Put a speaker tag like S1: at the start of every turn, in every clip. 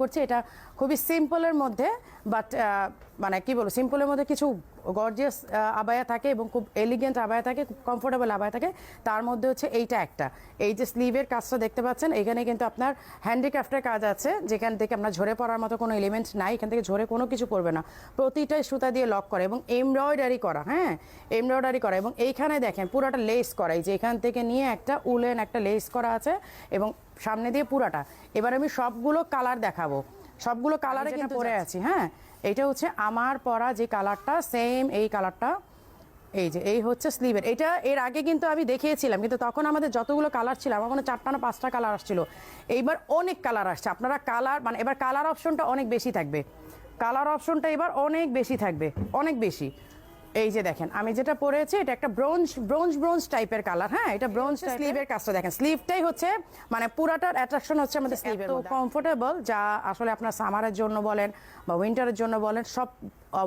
S1: করছি, এটা খুবই সিম্পলের মধ্যে বাট মানে কি বলব সিম্পলের মধ্যে কিছু গর্জিয়াস আবায়া থাকে এবং খুব এলিগেন্ট আবায়া থাকে, খুব কমফোর্টেবল আবায়া থাকে। তার মধ্যে হচ্ছে এইটা একটা। এই যে স্লিভের কাজটা দেখতে পাচ্ছেন, এখানে কিন্তু আপনার হ্যান্ডিক্রাফটের কাজ আছে, যেখান থেকে আপনার ঝরে পড়ার মতো কোনো এলিমেন্ট নাই, এখান থেকে ঝরে কোনো কিছু পড়বে না। প্রতিটাই সুতা দিয়ে লক করে এবং এমব্রয়ডারি করা হ্যাঁ? এমব্রয়ডারি করা এবং এইখানে দেখেন পুরোটা লেস করা, এই যে এখান থেকে নিয়ে একটা উলেন একটা লেস করা আছে এবং সামনে দিয়ে পুরাটা। এবার আমি সবগুলো কালার দেখাবো। সবগুলো কালারে কিন্তু পরে আছি হ্যাঁ? এটা হচ্ছে আমার পরা যে কালারটা সেম এই কালারটা এই যে এই হচ্ছে স্লিভের এটা এর আগে কিন্তু আমি দেখিয়েছিলাম কিন্তু তখন আমাদের যতগুলো কালার ছিল আমার মনে হয় চারটা না পাঁচটা কালার আসছিল। এইবার অনেক কালার আসছে। আপনারা কালার মানে এবার কালার অপশনটা অনেক বেশি থাকবে। কালার অপশনটা এবার অনেক বেশি থাকবে অনেক বেশি। এই যে দেখেন আমি যেটা পরেছি এটা একটা ব্রোঞ্জ ব্রোঞ্জ ব্রোঞ্জ টাইপের কালার হ্যাঁ? এটা ব্রোঞ্জ স্লিভের কাজটা দেখেন স্লিভটাই হচ্ছে মানে পুরাটার অ্যাট্রাকশন হচ্ছে আমাদের স্লিভের কমফোর্টেবল যা আসলে আপনার সামারের জন্য বলেন বা উইন্টারের জন্য বলেন সব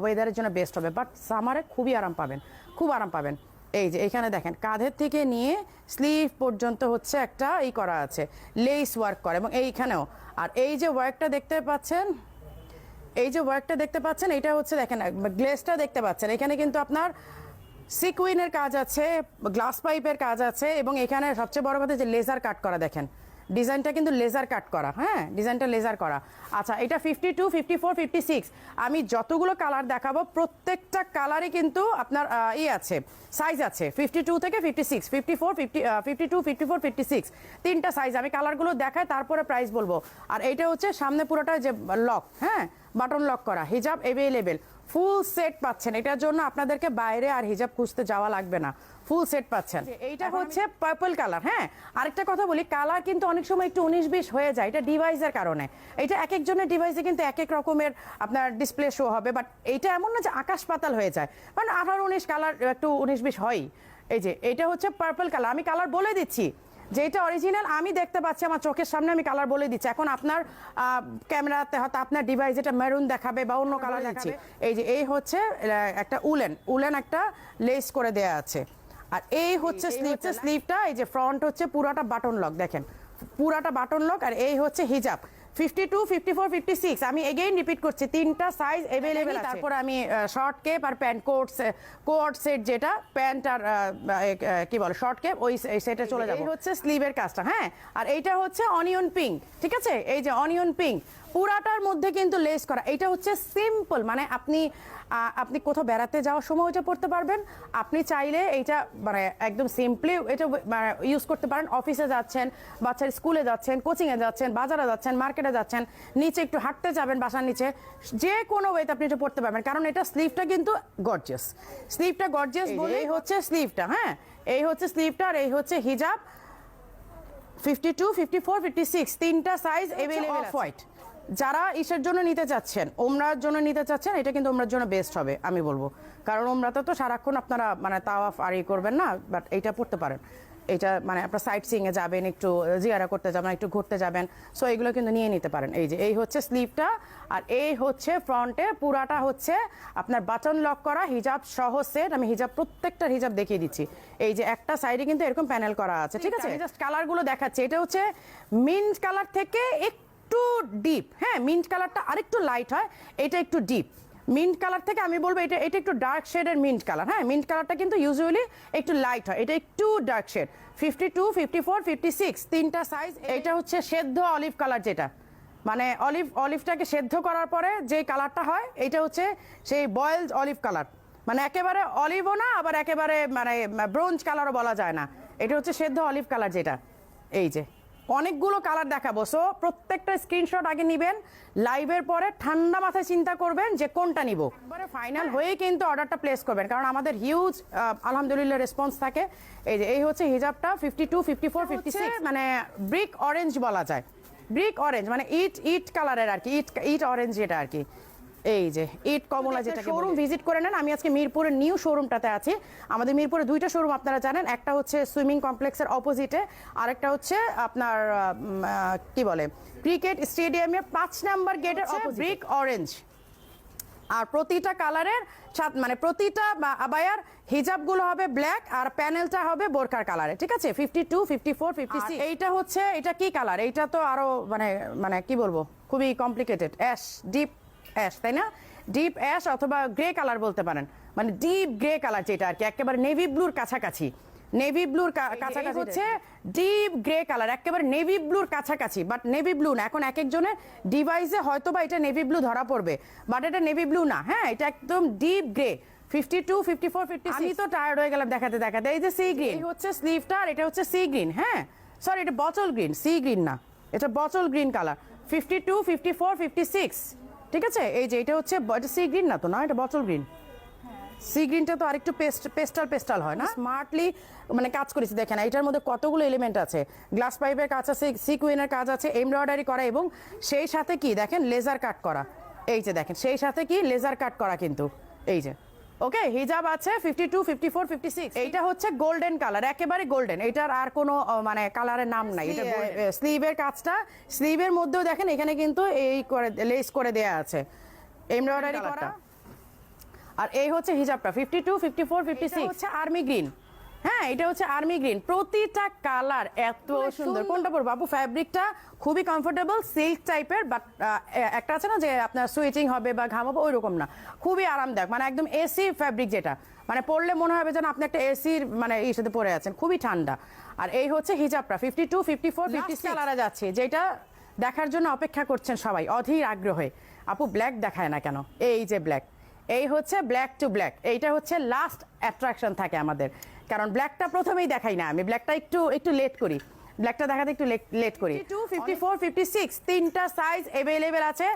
S1: ওয়েদারের জন্য বেস্ট হবে। বাট সামারে খুবই আরাম পাবেন খুব আরাম পাবেন। এই যে এখানে দেখেন কাঁধের থেকে নিয়ে স্লিভ পর্যন্ত হচ্ছে একটা এই করা আছে লেস ওয়ার্ক করে এবং এইখানেও। আর এই যে ওয়ার্কটা দেখতে পাচ্ছেন এই যে ওয়ার্কটা দেখতে পাচ্ছেন, এটা হচ্ছে দেখেন গ্লেসটা দেখতে পাচ্ছেন। এখানে কিন্তু আপনার সিকুইনের কাজ আছে গ্লাস পাইপের কাজ আছে এবং এখানে সবচেয়ে বড় কথা যে লেজার কাট করা দেখেন। ডিজাইনটা কিন্তু লেজার কাট করা হ্যাঁ? ডিজাইনটা লেজার করা। আচ্ছা এটা fifty two fifty four fifty six আমি যতগুলো কালার দেখাবো, প্রত্যেকটা কালারই কিন্তু আপনার ই আছে সাইজ আছে। ফিফটি টু থেকে fifty six fifty four fifty fifty two fifty four fifty six তিনটা সাইজ আমি কালারগুলো দেখাই তারপরে প্রাইস বলব। আর এইটা হচ্ছে সামনে পুরোটা যে লক হ্যাঁ? বাটন লক করা হিজাব অ্যাভেলেবেল ফুল সেট পাচ্ছেন। এটার জন্য আপনাদেরকে বাইরে আর হিজাব খুঁজতে যাওয়া লাগবে না। ফুল সেট পাচ্ছেন। এইটা হচ্ছে পার্পল কালার হ্যাঁ? আরেকটা কথা বলি কালার কিন্তু অনেক সময় একটু উনিশ বিশ হয়ে যায় এটা ডিভাইসের কারণে। এটা এক একজনের ডিভাইসে কিন্তু এক এক রকমের আপনার ডিসপ্লে শো হবে বাট এইটা এমন না যে আকাশ পাতাল হয়ে যায়। মানে আঠারো উনিশ কালার একটু উনিশ বিশ হয় এই যে এটা হচ্ছে পার্পল কালার আমি কালার বলে দিচ্ছি। যেটা অরিজিনাল আমি দেখতে পাচ্ছি আমার চোখের সামনে আমি কালার বলে দিচ্ছি। এখন আপনার ক্যামেরাতে হয়তো আপনার ডিভাইস যেটা মেরুন দেখাবে বা অন্য কালার দেখাবে এই যে এই হচ্ছে একটা উলেন। উলেন একটা লেস করে দেয়া আছে। আর এই হচ্ছে স্লিভটা স্লিভটা এই যে ফ্রন্ট হচ্ছে পুরাটা বাটন লক দেখেন। পুরাটা বাটন লক আর এই হচ্ছে হিজাব fifty two fifty four fifty six আমি এগেইন রিপিট করছি তিনটা সাইজ এভেলেবেল তারপর আমি শর্ট কেপ আর প্যান্ট কোট কোট সেট যেটা প্যান্ট আর কি বলে শর্ট কেপ ওই সেটে চলে যাবে। এই হচ্ছে স্লিভের কাজটা হ্যাঁ? আর এইটা হচ্ছে অনিয়ন পিঙ্ক ঠিক আছে? এই যে অনিয়ন পিঙ্ক পুরাটার মধ্যে কিন্তু লেস করা। এটা হচ্ছে সিম্পল মানে আপনি আপনি কোথাও বেড়াতে যাওয়ার সময় ওইটা পড়তে পারবেন। আপনি চাইলে এইটা মানে একদম সিম্পলি এটা মানে ইউজ করতে পারেন। অফিসে যাচ্ছেন বাচ্চার স্কুলে যাচ্ছেন কোচিংয়ে যাচ্ছেন বাজারে যাচ্ছেন মার্কেটে যাচ্ছেন নিচে একটু হাঁটতে যাবেন বাসার নিচে যে কোনো ওয়েতে আপনি এটা পড়তে পারবেন। কারণ এটা স্লিভটা কিন্তু গর্জিয়াস স্লিভটা গর্জিয়াস বলে এই হচ্ছে স্লিভটা হ্যাঁ? এই হচ্ছে স্লিভটা আর এই হচ্ছে হিজাব fifty two fifty four fifty six তিনটা সাইজ এভেলেবল অফ হোয়াইট যারা ইসের জন্য নিতে চাচ্ছেন ওমরার জন্য নিতে চাচ্ছেন এটা কিন্তু ওমরার জন্য বেস্ট হবে আমি বলব। কারণ ওমরাতে তো সারাক্ষণ আপনারা মানে তাওয়াফ আর ই করবেন না বাট এইটা পড়তে পারেন। এটা মানে আপনার সাইট সিংয়ে যাবেন একটু জিয়ারা করতে যাবেন একটু ঘুরতে যাবেন সো এগুলো কিন্তু নিয়ে নিতে পারেন। এই যে এই হচ্ছে স্লিভটা আর এই হচ্ছে ফ্রন্টে পুরাটা হচ্ছে আপনার বাটন লক করা হিজাব সহ সেট আমি হিজাব প্রত্যেকটা হিজাব দেখিয়ে দিচ্ছি। এই যে একটা সাইডে কিন্তু এরকম প্যানেল করা আছে ঠিক আছে? জাস্ট কালারগুলো দেখাচ্ছে। এটা হচ্ছে মিন্ট কালার থেকে একটু ডিপ হ্যাঁ মিন্ট কালারটা আরেকটু লাইট হয়, এটা একটু ডিপ মিন্ট কালার থেকে আমি বলব এটা এটা একটু ডার্ক শেডের মিন্ট কালার হ্যাঁ মিন্ট কালারটা কিন্তু ইউজুয়ালি একটু লাইট হয়, এটা একটু dark shade fifty two fifty four fifty six তিনটা সাইজ এটা হচ্ছে সেদ্ধ অলিভ কালার যেটা। মানে অলিভ অলিভটাকে সেদ্ধ করার পরে যে কালারটা হয়, এটা হচ্ছে সেই বয়েলড অলিভ কালার মানে একেবারে অলিভও না, আবার একেবারে মানে ব্রোঞ্জ কালারও বলা যায় না। এটা হচ্ছে সেদ্ধ অলিভ কালার যেটা। এই যে। অনেকগুলো কালার দেখাবো। সো প্রত্যেকটা স্ক্রিনশট আগে নেবেন লাইভের পরে ঠান্ডা মাথায় চিন্তা করবেন যে কোনটা নিব। একবারে ফাইনাল হয়ে কিন্তু অর্ডারটা প্লেস করবেন কারণ আমাদের হিউজ আলহামদুলিল্লাহ রেসপন্স থাকে। এই যে এই হচ্ছে হিজাবটা fifty two fifty four fifty মানে ব্রিক অরেঞ্জ বলা যায়। ব্রিক অরেঞ্জ মানে ইট ইট কালারের আর কি ইট ইট অরেঞ্জ যেটা আর কি। এই যে ইট কমলা যেটা শোরুম ভিজিট করে নেন। আমি আজকে মিরপুরের নিউ শোরুমটাতে আছি। আমাদের মিরপুরে দুইটা শোরুম আপনারা জানেন। একটা হচ্ছে সুইমিং কমপ্লেক্সের অপোজিটে আরেকটা হচ্ছে আপনার কি বলে ক্রিকেট স্টেডিয়ামের পাঁচ নাম্বার গেটের ব্রিক অরেঞ্জ আর প্রতিটা কালারের সাত মানে প্রতিটা আবায়ার হিজাবগুলো হবে ব্ল্যাক আর প্যানেলটা হবে বোরকার কালারে ঠিক আছে? Fifty two fifty four fifty এইটা হচ্ছে এটা কি কালার এইটা তো আরও মানে মানে কি বলব? খুবই কমপ্লিকেটেড অ্যাশ ডিপ অ্যাশ তাই না? ডিপ অ্যাশ অথবা গ্রে কালার বলতে পারেন। মানে ডিপ গ্রে কালার যেটা আর কি একেবারে নেভি ব্লুর কাছাকাছি। নেভি ব্লুর কাছাকাছি হচ্ছে ডিপ গ্রে কালার একেবারে নেভি ব্লুর কাছাকাছি বাট নেভি ব্লু না। এখন এক একজনের ডিভাইসে হয়তো বা এটা নেভি ব্লু ধরা পড়বে বাট এটা নেভি ব্লু না। হ্যাঁ এটা একদম deep grey fifty two fifty four fifty আমি তো টায়ার্ড হয়ে গেলাম দেখাতে দেখাতে। এই যে সি গ্রিন হচ্ছে স্লিভটা আর এটা হচ্ছে সি গ্রিন হ্যাঁ? সরি এটা বচল গ্রিন সি গ্রিন না। এটা বচল green colour fifty two fifty four fifty six ঠিক আছে? এই যে এটা হচ্ছে সি গ্রিন না তো, না? এটা বটল গ্রিন সি গ্রিনটা তো আরেকটু পেস্ট পেস্টাল পেস্টাল হয়, না? স্মার্টলি মানে কাজ করেছি, দেখেন এটার মধ্যে কতগুলো এলিমেন্ট আছে? গ্লাস পাইপের কাজ আছে সিকুইনের কাজ আছে এমব্রয়ডারি করা এবং সেই সাথে কি, দেখেন লেজার কাট করা। এই যে দেখেন, সেই সাথে কি লেজার কাট করা কিন্তু। এই যে ওকে হিজাব আছে fifty two fifty four fifty six এইটা হচ্ছে গোল্ডেন কালার একেবারে গোল্ডেন এটার আর কোনো মানে কালারের নাম নাই। এটা স্লিভের কাজটা স্লিভের মধ্যেও দেখেন এখানে কিন্তু এই করে লেস করে দেয়া আছে। এমব্রয়ডারি করা। আর এই হচ্ছে হিজাবটা fifty two fifty four fifty six হচ্ছে আর্মি গ্রিন হ্যাঁ এটা হচ্ছে আর্মি গ্রিন প্রতিটা কালার এত সুন্দর। কোনটা পর আপু ফ্যাব্রিকটা খুবই কমফোর্টেবল সিল্ক টাইপের বাট একটা আছে না যে আপনার সুইচিং হবে বা ঘামাবো ওই রকম না। খুবই আরামদায়ক মানে একদম এসি ফ্যাব্রিক যেটা। মানে পরলে মনে হবে যেন আপনি একটা এসির মানে এই সাথে পরে আছেন। খুবই ঠান্ডা। আর এই হচ্ছে হিজাবটা fifty two fifty four fifty কালারে যাচ্ছে যেটা দেখার জন্য অপেক্ষা করছেন সবাই অধীর আগ্রহে। আপু ব্ল্যাক দেখায় না কেন? এই যে ব্ল্যাক এই হচ্ছে ব্ল্যাক টু ব্ল্যাক এইটা হচ্ছে লাস্ট অ্যাট্রাকশন থাকে আমাদের। কারণ ব্ল্যাকটা প্রথমেই দেখাই না আমি। ব্ল্যাকটা একটু একটু লেট করি। ব্ল্যাকটা দেখাতে একটু লেট করি। Two fifty four fifty six তিনটা সাইজ অ্যাভেলেবেল আছে।